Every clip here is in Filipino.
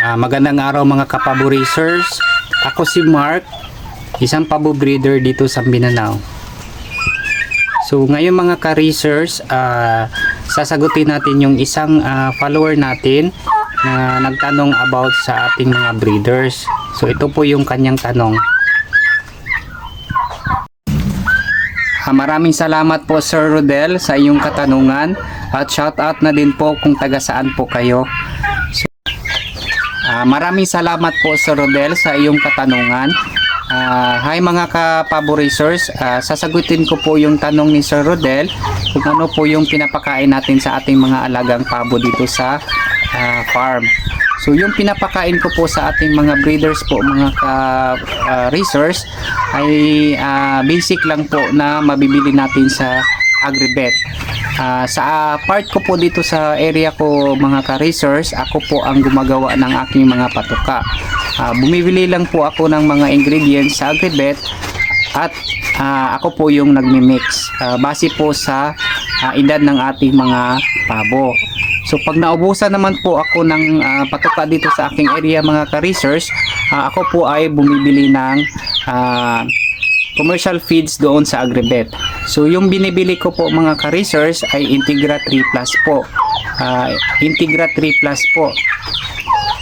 Ah, magandang araw mga kapabo racers. Ako si Mark, isang pabo breeder dito sa Mindanao. So ngayon mga ka-racers, ah, sasagutin natin yung isang ah, follower natin na nagtanong about sa ating mga breeders. So ito po yung kanyang tanong. Ah, maraming salamat po Sir Rodel sa iyong katanungan at shout out na din po kung taga saan po kayo. Ah, maraming salamat po Sir Rodel sa iyong katanungan. Ah, hi mga ka-paborizers, Ah, sasagutin ko po yung tanong ni Sir Rodel kung ano po yung pinapakain natin sa ating mga alagang pabo dito sa ah, farm. So yung pinapakain ko po sa ating mga breeders po mga ka-racers ay ah, basic lang po na mabibili natin sa Agribet. Ah, sa part ko po dito sa area ko mga ka-racers, ako po ang gumagawa ng aking mga patuka. Ah, bumibili lang po ako ng mga ingredients sa Agribet at ah, ako po yung nagmi-mix Ah, base po sa ah, edad ng ating mga pabo. So pag naubusan naman po ako ng ah, patuka dito sa aking area mga ka-racers, ah, ako po ay bumibili ng ah, commercial feeds doon sa Agribet. So yung binibili ko po mga ka-racers ay Integra 3 Plus po. Ah, Integra 3 Plus po.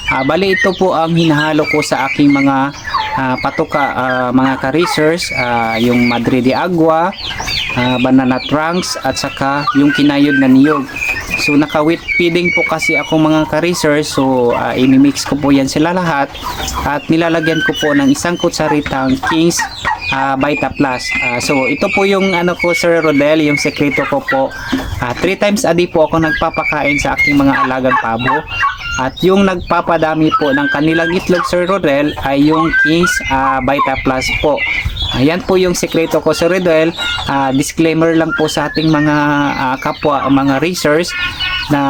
Ah, bali ito po ang hinahalo ko sa aking mga ah, patuka ah, mga ka-racers, ah, yung Madre de Agua, ah, banana trunks at saka yung kinayod na niyog. So naka-wheat feeding po kasi ako mga ka-racers so ah, inimix ko po yan sila lahat at nilalagyan ko po ng isang kutsaritang King's ah, Vita Plus. Ah, so ito po yung ano ko Sir Rodel, yung sekreto ko po. Ah, three times a day po ako nagpapakain sa aking mga alagang pabo. At yung nagpapadami po ng kanilang itlog Sir Rodel ay yung King's ah, Vita Plus po. Ayan po yung sekreto ko Sir Rodel. Ah, disclaimer lang po sa ating mga ah, kapwa mga racers na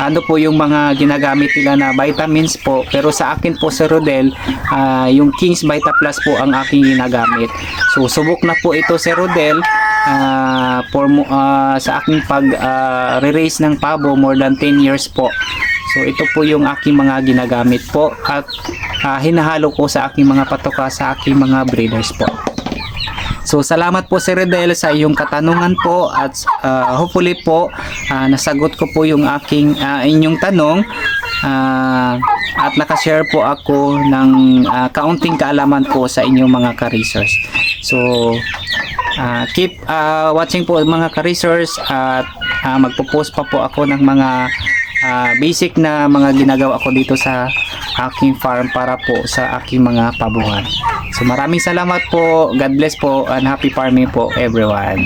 ano po yung mga ginagamit nila na vitamins po? Pero sa akin po Sir Rodel ah, yung King's Vita Plus po ang aking ginagamit. So subok na po ito Sir Rodel. Ah, for, ah, sa aking pag ah, re-raise ng pabo more than 10 years po. So ito po yung aking mga ginagamit po at ah, hinahalo ko sa aking mga patoka sa aking mga breeders po So salamat po Sir Redel sa iyong katanungan po at uh, hopefully po uh, nasagot ko po yung aking uh, inyong tanong uh, at nakashare po ako ng uh, kaunting kaalaman po sa inyong mga ka-research. So uh, keep uh, watching po mga ka-research at uh, magpo-post pa po ako ng mga uh, basic na mga ginagawa ko dito sa aking farm para po sa aking mga pabuhan. So maraming salamat po. God bless po and happy farming po everyone.